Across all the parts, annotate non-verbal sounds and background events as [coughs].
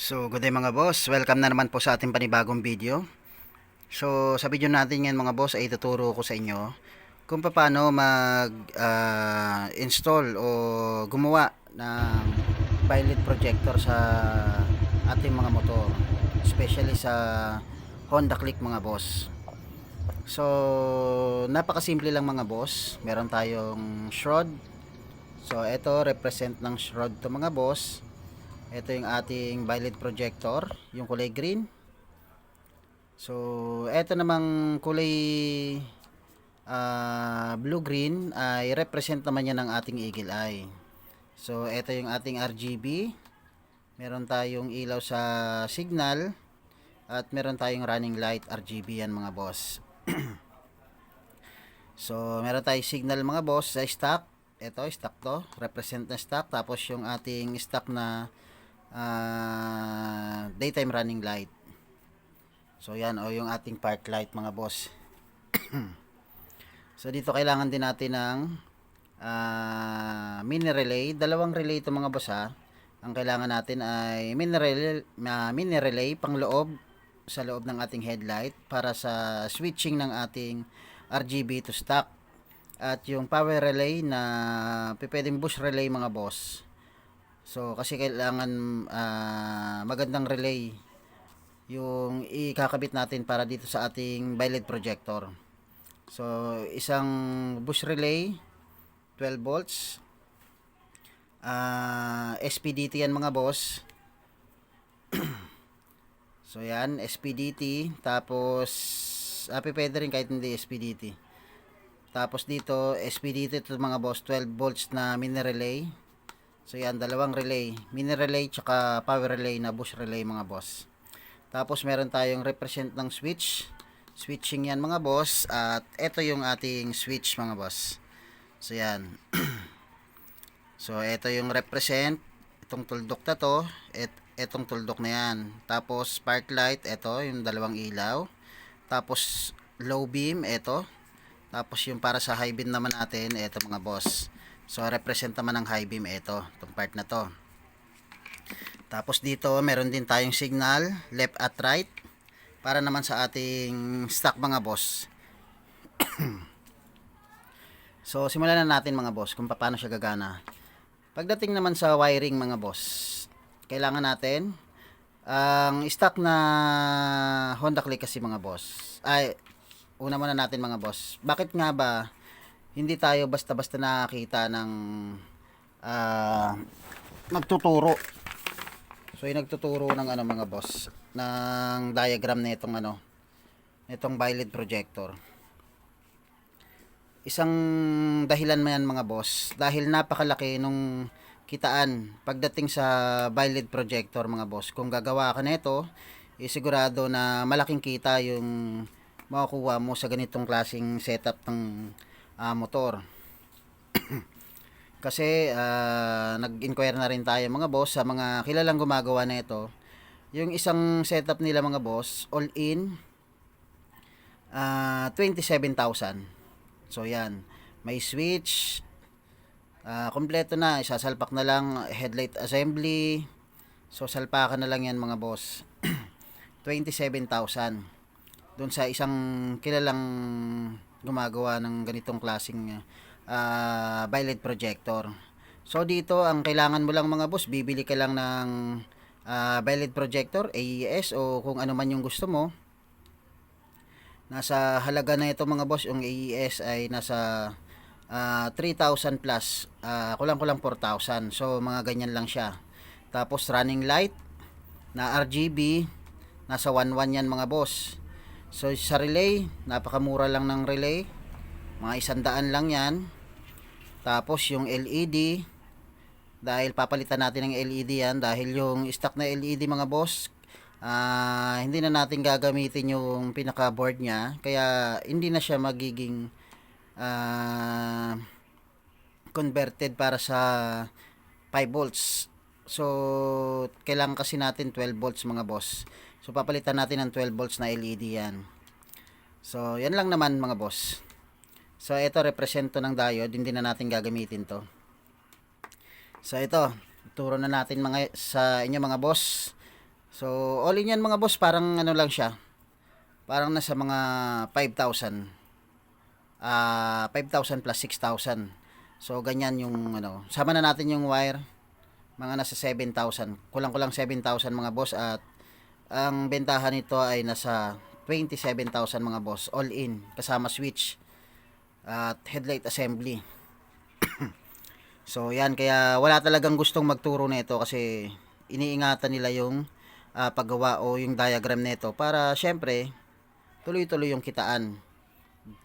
So, good day mga boss. Welcome na naman po sa ating panibagong video. So, sa video natin ngayon mga boss ay ituturo ko sa inyo kung paano mag-install o gumawa ng pilot projector sa ating mga motor. Especially sa Honda Click mga boss. So, napakasimple lang mga boss. Meron tayong shroud. So, ito represent ng shroud to mga boss. Ito yung ating violet projector, yung kulay green. So, ito namang kulay ah, blue-green ay represent naman yan ng ating eagle eye. So, ito yung ating RGB. Meron tayong ilaw sa signal at meron tayong running light RGB yan mga boss. [clears throat] so, meron tayong signal mga boss sa stock. Ito, stock to. Represent na stock. Tapos yung ating stock na ah, daytime running light. So yan o yung ating park light mga boss. [clears throat] so dito kailangan din natin ng ah, mini relay, dalawang relay ito mga boss ha. Ang kailangan natin ay mini relay, ah, mini relay pang loob sa loob ng ating headlight para sa switching ng ating RGB to stock. At yung power relay na pwedeng push relay mga boss. So kasi kailangan ah, magandang relay yung ikakabit natin para dito sa ating violet projector. So isang bush relay 12 volts. Ah, SPDT yan mga boss. [clears throat] so yan, SPDT tapos ah, pwede rin kahit hindi SPDT. Tapos dito, SPDT ito mga boss, 12 volts na mini relay. So yan, dalawang relay. Mini relay tsaka power relay na bush relay mga boss. Tapos meron tayong represent ng switch. Switching yan mga boss. At ito yung ating switch mga boss. So yan. [clears throat] so ito yung represent. Itong tuldok na to. Et, etong tuldok na yan. Tapos spark light. Ito yung dalawang ilaw. Tapos low beam. Ito. Tapos yung para sa high beam naman natin. Ito mga boss. So, represent naman ng high beam ito, itong part na to. Tapos dito, meron din tayong signal, left at right, para naman sa ating stock mga boss. [coughs] so, simulan na natin mga boss, kung paano siya gagana. Pagdating naman sa wiring mga boss, kailangan natin, ang stock na Honda Click kasi mga boss, ay, una muna natin mga boss, bakit nga ba hindi tayo basta-basta nakakita ng ah, nagtuturo. So, yung nagtuturo ng ano mga boss, ng diagram na itong ano, itong violet projector. Isang dahilan man yan mga boss, dahil napakalaki nung kitaan pagdating sa violet projector mga boss. Kung gagawa ka nito, eh, sigurado na malaking kita yung makukuha mo sa ganitong klaseng setup ng ah, motor. [clears throat] Kasi ah, nag-inquire na rin tayo mga boss sa mga kilalang gumagawa na ito. Yung isang setup nila mga boss, all in ah, 27,000. So yan, may switch, ah, kompleto na, isasalpak na lang headlight assembly. So salpakan na lang yan mga boss. [clears throat] 27,000. Doon sa isang kilalang gumagawa ng ganitong klaseng uh, violet projector. So dito ang kailangan mo lang mga boss, bibili ka lang ng uh, violet projector, AES o kung ano man yung gusto mo. Nasa halaga na ito mga boss, yung AES ay nasa uh, 3,000 plus, uh, kulang-kulang 4,000. So mga ganyan lang siya. Tapos running light na RGB, nasa 1.1 yan mga boss. So sa relay, napakamura lang ng relay. Mga isandaan lang yan. Tapos yung LED, dahil papalitan natin ng LED yan, dahil yung stock na LED mga boss, ah hindi na natin gagamitin yung pinaka board niya. Kaya hindi na siya magiging ah converted para sa 5 volts. So, kailangan kasi natin 12 volts mga boss. So, papalitan natin ng 12 volts na LED yan. So, yan lang naman mga boss. So, ito represento ng diode. Hindi na natin gagamitin to. So, ito. Turo na natin mga, sa inyo mga boss So, all in yan mga boss, parang ano lang siya. Parang nasa mga 5,000. Ah, 5,000 plus 6,000. So, ganyan yung ano. Sama na natin yung wire. Mga nasa 7,000. Kulang-kulang 7,000 mga boss at ang bentahan nito ay nasa 27,000 mga boss. All in. Kasama switch at headlight assembly. [coughs] so, yan. Kaya wala talagang gustong magturo nito kasi iniingatan nila yung ah, paggawa o yung diagram nito para syempre tuloy-tuloy yung kitaan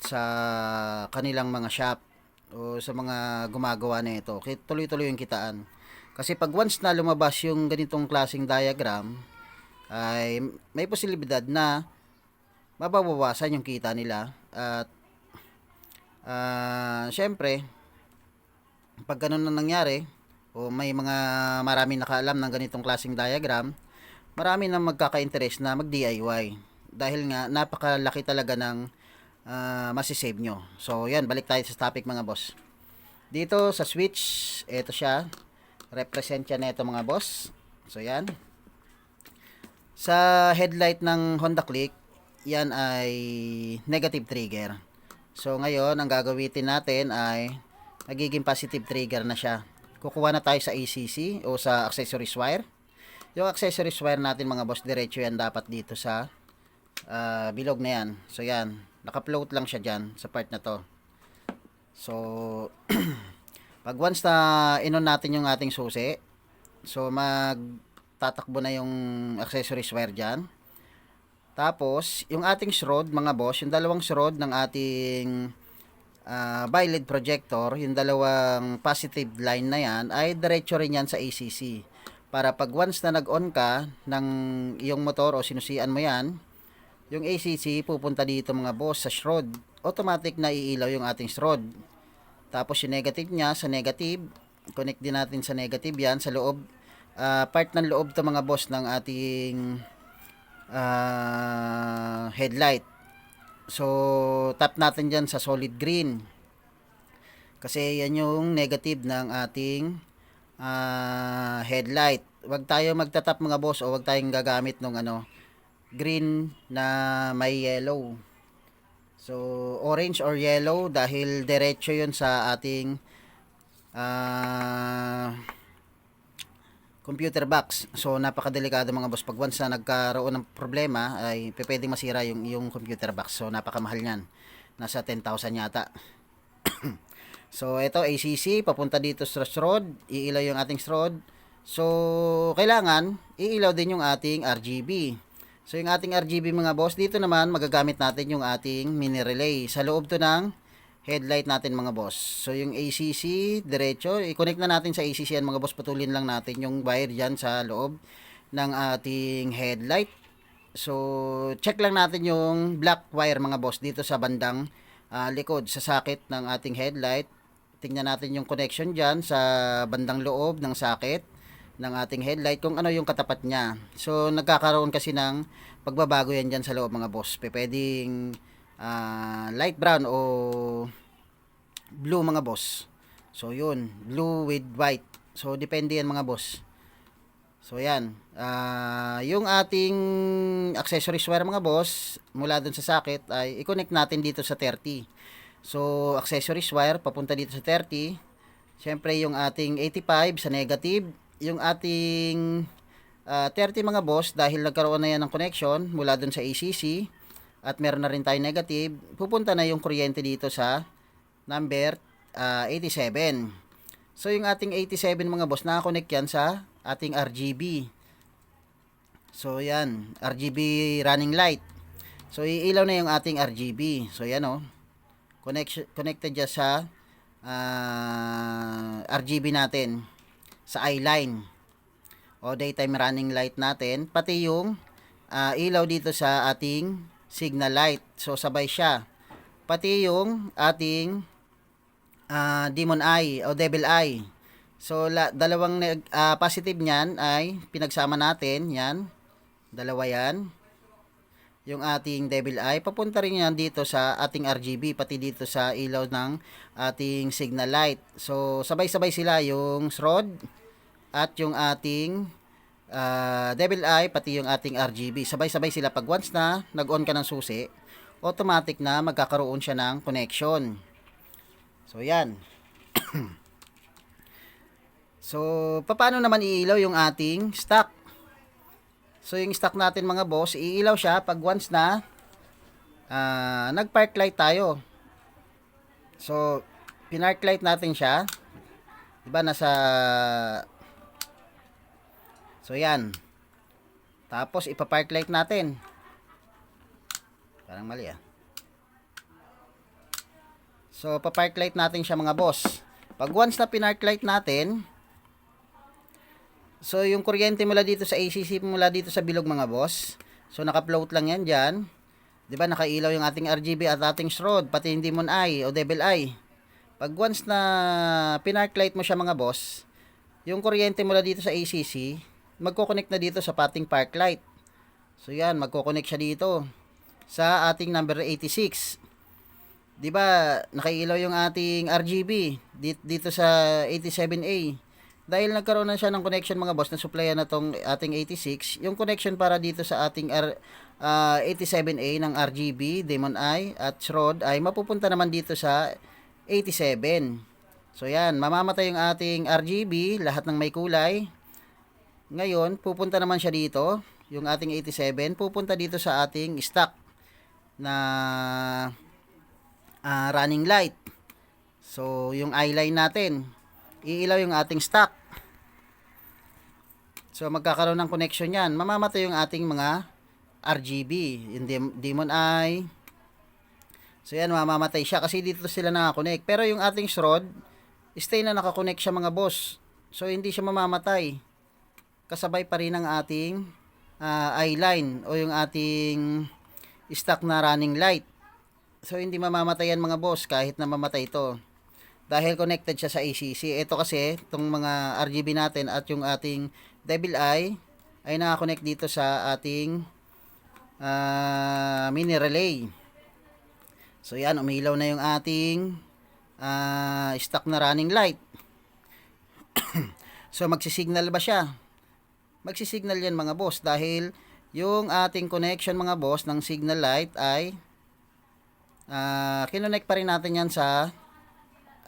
sa kanilang mga shop o sa mga gumagawa nito. Tuloy-tuloy yung kitaan. Kasi pag once na lumabas yung ganitong klaseng diagram, ay may posibilidad na mababawasan yung kita nila at ah syempre pag ganun na nangyari o may mga marami nakaalam ng ganitong klaseng diagram marami na magkaka-interest na mag DIY dahil nga napakalaki talaga ng ah, masisave nyo. So yan balik tayo sa topic mga boss. Dito sa switch ito siya. Represent siya na ito mga boss. So yan sa headlight ng Honda Click yan ay negative trigger. So ngayon ang gagamitin natin ay magiging positive trigger na siya. Kukuha na tayo sa ACC o sa accessories wire. Yung accessories wire natin mga boss diretso yan dapat dito sa ah, bilog na yan. So yan. Naka-float lang siya dyan sa part na to. So [clears throat] pag once na inon natin yung ating susi so mag tatakbo na yung accessories wire dyan tapos yung ating shroud mga boss yung dalawang shroud ng ating ah bi-LED projector, yung dalawang positive line na yan, ay diretso rin yan sa ACC. Para pag once na nag-on ka ng iyong motor o sinusian mo yan, yung ACC pupunta dito mga boss sa shroud. Automatic na iilaw yung ating shroud. Tapos yung negative niya sa negative, connect din natin sa negative yan sa loob. Ah, part ng loob to mga boss ng ating ah, headlight. So, tap natin dyan sa solid green. Kasi yan yung negative ng ating ah, headlight. Huwag tayo magtatap mga boss o huwag tayong gagamit ng ano, green na may yellow. So, orange or yellow dahil diretso yun sa ating ah, computer box. So napakadelikado mga boss pag once na nagkaroon ng problema ay pwedeng masira yung yung computer box. So napakamahal niyan. Nasa 10,000 yata. [coughs] so ito ACC papunta dito sa rod, iilaw yung ating rod. So kailangan iilaw din yung ating RGB. So yung ating RGB mga boss dito naman magagamit natin yung ating mini relay. Sa loob to ng headlight natin mga boss. So yung ACC diretso, i-connect na natin sa ACC yan mga boss. Putulin lang natin yung wire diyan sa loob ng ating headlight. So check lang natin yung black wire mga boss dito sa bandang ah, likod sa sakit ng ating headlight. Tingnan natin yung connection diyan sa bandang loob ng sakit ng ating headlight kung ano yung katapat niya. So nagkakaroon kasi ng pagbabago yan diyan sa loob mga boss. Pwedeng ah, light brown o blue mga boss. So yun, blue with white. So depende yan mga boss. So yan, Ah, yung ating accessories wire mga boss mula dun sa socket ay i-connect natin dito sa 30. So accessories wire papunta dito sa 30. Siyempre yung ating 85 sa negative, yung ating ah, 30 mga boss dahil nagkaroon na yan ng connection mula dun sa ACC at meron na rin tayo negative, pupunta na yung kuryente dito sa number ah, 87. So yung ating 87 mga boss, nakakonect yan sa ating RGB. So yan, RGB running light. So iilaw na yung ating RGB. So yan oh. Connection connected dyan sa ah, RGB natin sa I-line o daytime running light natin pati yung ah, ilaw dito sa ating signal light. So sabay siya. Pati yung ating ah, demon eye o devil eye. So la, dalawang ah, positive niyan ay pinagsama natin, yan. Dalawa yan. Yung ating devil eye papunta rin yan dito sa ating RGB pati dito sa ilaw ng ating signal light. So sabay-sabay sila yung rod at yung ating ah, Devil Eye, pati yung ating RGB. Sabay-sabay sila pag once na nag-on ka ng susi, automatic na magkakaroon siya ng connection. So, yan. [coughs] so, paano naman iilaw yung ating stock? So, yung stock natin mga boss, iilaw siya pag once na ah, nag-park light tayo. So, pinark light natin siya. Diba, nasa... So, yan. Tapos, ipapark light natin. Parang mali ah. So, papark light natin siya mga boss. Pag once na pinark light natin, so yung kuryente mula dito sa ACC mula dito sa bilog mga boss. So, naka-float lang yan dyan. 'Di ba nakailaw yung ating RGB at ating Shrod, pati yung Demon Eye o Devil Eye. Pag once na pinark light mo siya mga boss, yung kuryente mula dito sa ACC, magko-connect na dito sa pating park light. So yan, magko-connect siya dito sa ating number 86. 'Di ba? Nakailaw yung ating RGB dito, sa 87A. Dahil nagkaroon na siya ng connection mga boss na supplyan na tong ating 86, yung connection para dito sa ating R, ah, 87A ng RGB, Demon Eye at Shrod ay mapupunta naman dito sa 87. So yan, mamamatay yung ating RGB, lahat ng may kulay. Ngayon, pupunta naman siya dito, yung ating 87, pupunta dito sa ating stock na ah, running light. So, yung eye line natin, iilaw yung ating stock. So, magkakaroon ng connection yan. Mamamatay yung ating mga RGB, yung Dem- Demon Eye. So, yan, mamamatay siya kasi dito sila nakakonect. Pero yung ating Shrod, stay na nakakonect siya mga boss. So, hindi siya mamamatay. Kasabay pa rin ang ating ah, eye line o yung ating stock na running light. So, hindi mamamatay yan mga boss kahit na mamatay ito dahil connected siya sa ACC. Ito kasi, itong mga RGB natin at yung ating Devil Eye ay nakakonect dito sa ating ah, mini relay. So yan, umilaw na yung ating ah, stock na running light. [coughs] so magsisignal ba siya? Magsisignal yan mga boss dahil yung ating connection mga boss ng signal light ay ah kinonect pa rin natin yan sa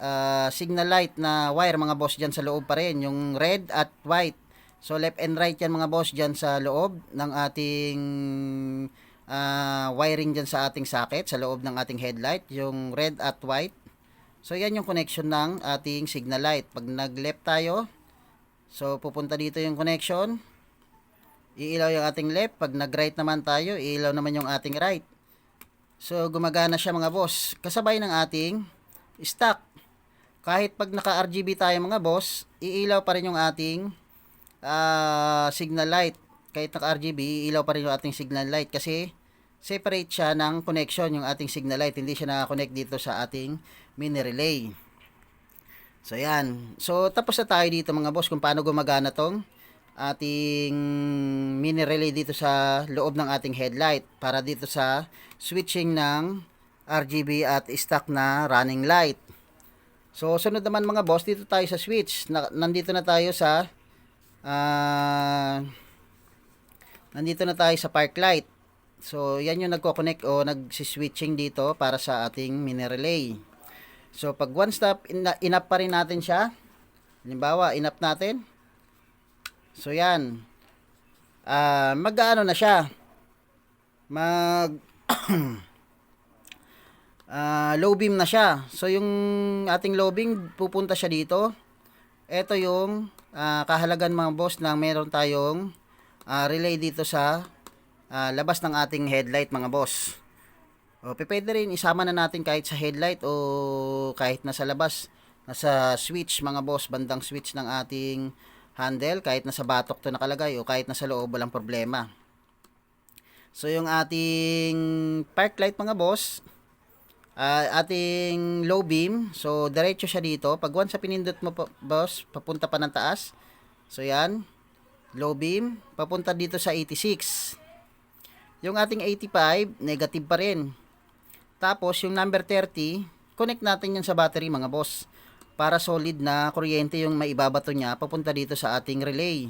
uh, signal light na wire mga boss dyan sa loob pa rin, yung red at white. So left and right yan mga boss dyan sa loob ng ating uh, wiring dyan sa ating socket, sa loob ng ating headlight, yung red at white. So yan yung connection ng ating signal light. Pag nag left tayo, so pupunta dito yung connection, iilaw yung ating left. Pag nag right naman tayo, iilaw naman yung ating right. So gumagana siya mga boss, kasabay ng ating stock kahit pag naka RGB tayo mga boss, iilaw pa rin yung ating ah, signal light. Kahit naka RGB, iilaw pa rin yung ating signal light kasi separate siya ng connection yung ating signal light. Hindi siya naka-connect dito sa ating mini relay. So yan. So tapos na tayo dito mga boss kung paano gumagana tong ating mini relay dito sa loob ng ating headlight para dito sa switching ng RGB at stock na running light. So, sunod naman mga boss, dito tayo sa switch. Na, nandito na tayo sa ah nandito na tayo sa park light. So, yan yung nagko-connect o nagsi-switching dito para sa ating mini relay. So, pag one stop, in, inap pa rin natin siya. Halimbawa, inap natin. So, yan. Ah, mag-ano na siya. Mag [coughs] ah, low beam na siya. So yung ating low beam pupunta siya dito. Ito yung ah, kahalagan mga boss na meron tayong ah, relay dito sa ah, labas ng ating headlight mga boss. O pwede rin isama na natin kahit sa headlight o kahit nasa labas. Nasa switch mga boss, bandang switch ng ating handle kahit nasa batok to nakalagay o kahit nasa loob walang problema. So yung ating park light mga boss, Ah, ating low beam. So, diretso siya dito. Pag once sa pinindot mo, pa- boss, papunta pa ng taas. So, yan. Low beam. Papunta dito sa 86. Yung ating 85, negative pa rin. Tapos, yung number 30, connect natin yan sa battery, mga boss. Para solid na kuryente yung maibabato niya, papunta dito sa ating relay.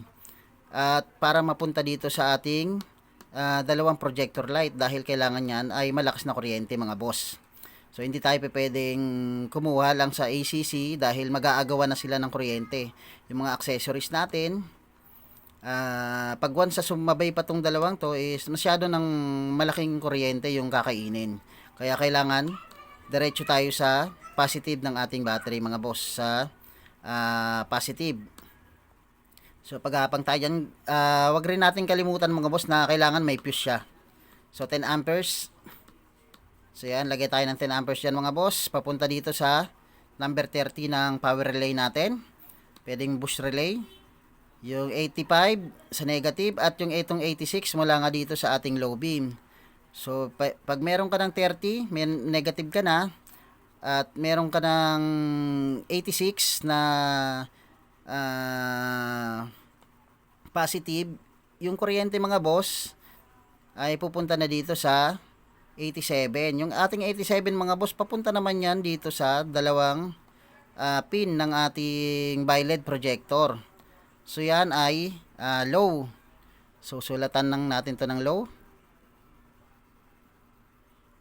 at para mapunta dito sa ating ah, dalawang projector light dahil kailangan yan ay malakas na kuryente mga boss. So hindi tayo pwedeng kumuha lang sa ACC dahil mag-aagawan na sila ng kuryente. Yung mga accessories natin, ah, pag once sa sumabay pa tong dalawang to is masyado ng malaking kuryente yung kakainin. Kaya kailangan diretso tayo sa positive ng ating battery mga boss sa ah, positive. So paghapang tayo dyan, ah, wag rin natin kalimutan mga boss na kailangan may fuse siya. So 10 amperes. So yan, lagay tayo ng 10 amperes dyan mga boss. Papunta dito sa number 30 ng power relay natin. Pwedeng boost relay. Yung 85 sa negative at yung itong 86 mula nga dito sa ating low beam. So pa- pag meron ka ng 30, may negative ka na at meron ka ng 86 na ah, positive, yung kuryente mga boss ay pupunta na dito sa 87. Yung ating 87 mga boss, papunta naman yan dito sa dalawang ah, pin ng ating BiLED projector. So yan ay ah, low. So sulatan lang natin to ng low.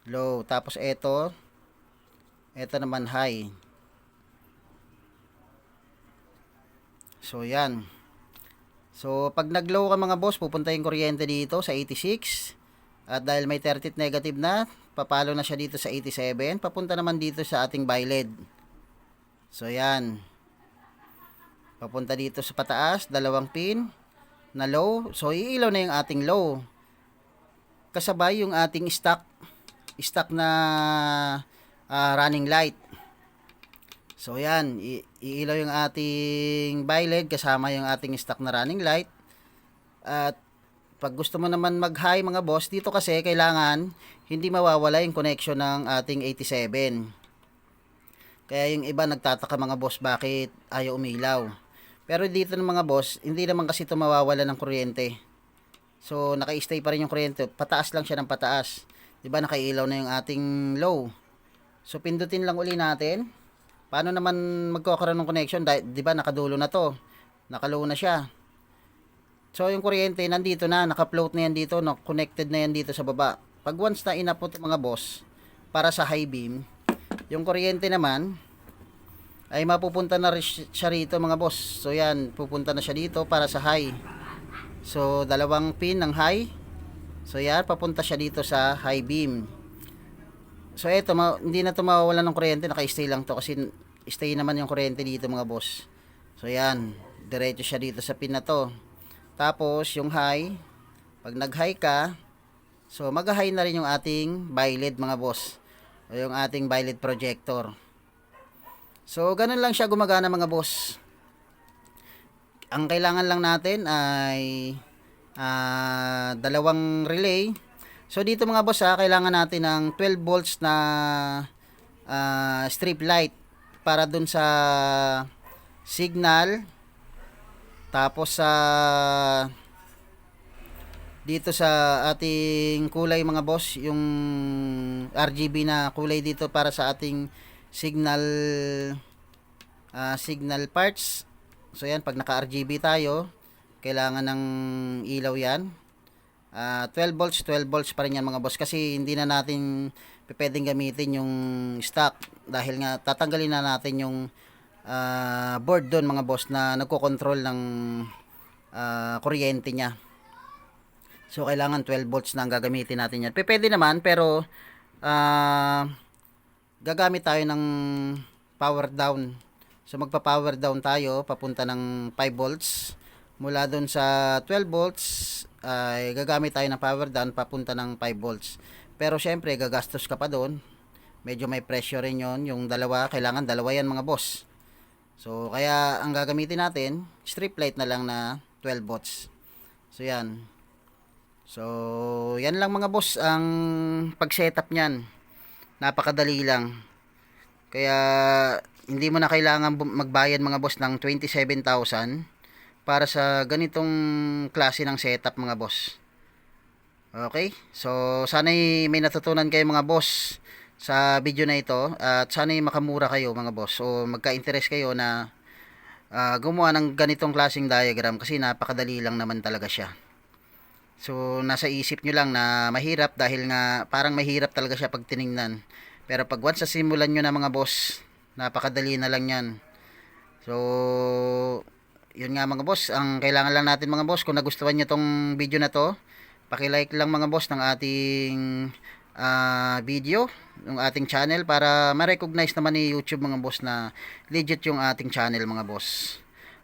Low. Tapos ito, ito naman high. So yan. So pag nag-low ka mga boss, pupunta yung kuryente dito sa 86. At dahil may 30 negative na, papalo na siya dito sa 87. Papunta naman dito sa ating BiLED. So yan. Papunta dito sa pataas, dalawang pin na low. So iilaw na yung ating low. Kasabay yung ating stock stock na ah, running light. So yan, iilaw yung ating BiLED kasama yung ating stock na running light. At pag gusto mo naman mag-high mga boss, dito kasi kailangan hindi mawawala yung connection ng ating 87. Kaya yung iba nagtataka mga boss bakit ayaw umilaw. Pero dito ng mga boss, hindi naman kasi ito mawawala ng kuryente. So naka-stay pa rin yung kuryente. Pataas lang siya ng pataas. 'Di ba nakailaw na yung ating low. So pindutin lang uli natin. Paano naman magkakaroon ng connection? Dahil 'di ba nakadulo na 'to. Nakalow na siya. So yung kuryente nandito na, naka-float na yan dito, no? connected na yan dito sa baba. Pag once na inapot mga boss para sa high beam, yung kuryente naman ay mapupunta na siya rito mga boss. So yan, pupunta na siya dito para sa high. So dalawang pin ng high. So yan, papunta siya dito sa high beam. So eto, ma- hindi na to mawawala ng kuryente, naka-stay lang to kasi stay naman yung kuryente dito mga boss. So yan, diretso siya dito sa pin na to. Tapos yung high, pag nag-high ka, so mag-high na rin yung ating BiLED mga boss. O yung ating BiLED projector. So ganun lang siya gumagana mga boss. Ang kailangan lang natin ay ah, dalawang relay. So dito mga boss ha, kailangan natin ng 12 volts na ah, strip light para dun sa signal tapos sa dito sa ating kulay mga boss, yung RGB na kulay dito para sa ating signal ah, signal parts. So yan, pag naka RGB tayo, kailangan ng ilaw yan. Ah, 12 volts, 12 volts pa rin yan mga boss kasi hindi na natin pwedeng gamitin yung stock dahil nga tatanggalin na natin yung ah, board doon mga boss na nagko-control ng ah, kuryente niya. So kailangan 12 volts na ang gagamitin natin yan. Pwede naman pero ah, gagamit tayo ng power down. So magpa-power down tayo papunta ng 5 volts. Mula doon sa 12 volts ay gagamit tayo ng power down papunta ng 5 volts. Pero syempre gagastos ka pa doon. Medyo may pressure rin yon yung dalawa. Kailangan dalawa yan mga boss. So kaya ang gagamitin natin, strip light na lang na 12 volts. So yan. So yan lang mga boss ang pag-setup niyan. Napakadali lang. Kaya hindi mo na kailangan magbayad mga boss ng 27,000 para sa ganitong klase ng setup mga boss. Okay? So sana'y may natutunan kayo mga boss sa video na ito at sana'y makamura kayo mga boss. So magka-interest kayo na ah, gumawa ng ganitong klaseng diagram kasi napakadali lang naman talaga siya. So, nasa isip nyo lang na mahirap dahil nga parang mahirap talaga siya pag tiningnan. Pero pag once sa simulan nyo na mga boss, napakadali na lang yan. So, yun nga mga boss, ang kailangan lang natin mga boss, kung nagustuhan nyo tong video na to, pakilike lang mga boss ng ating ah, video, yung ating channel para ma-recognize naman ni YouTube mga boss na legit yung ating channel mga boss.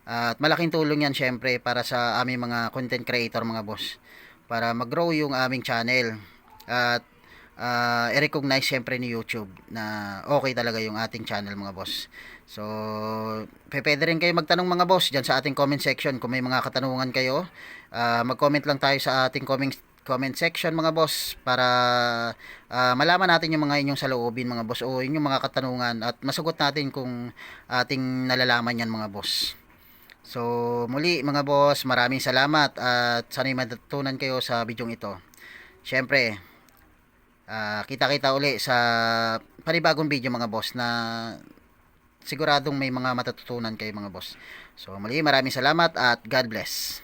At malaking tulong yan syempre para sa aming mga content creator mga boss. Para mag-grow yung aming channel. At ah, i-recognize syempre ni YouTube na okay talaga yung ating channel mga boss. So, pwede rin kayo magtanong mga boss dyan sa ating comment section kung may mga katanungan kayo. ah, mag-comment lang tayo sa ating comment comment section mga boss para ah, malaman natin yung mga inyong saloobin mga boss o inyong mga katanungan at masagot natin kung ating nalalaman yan mga boss. So, muli mga boss, maraming salamat at sana'y matutunan kayo sa bidyong ito. Siyempre, ah, kita-kita uli sa panibagong video mga boss na siguradong may mga matututunan kayo mga boss. So, muli maraming salamat at God bless.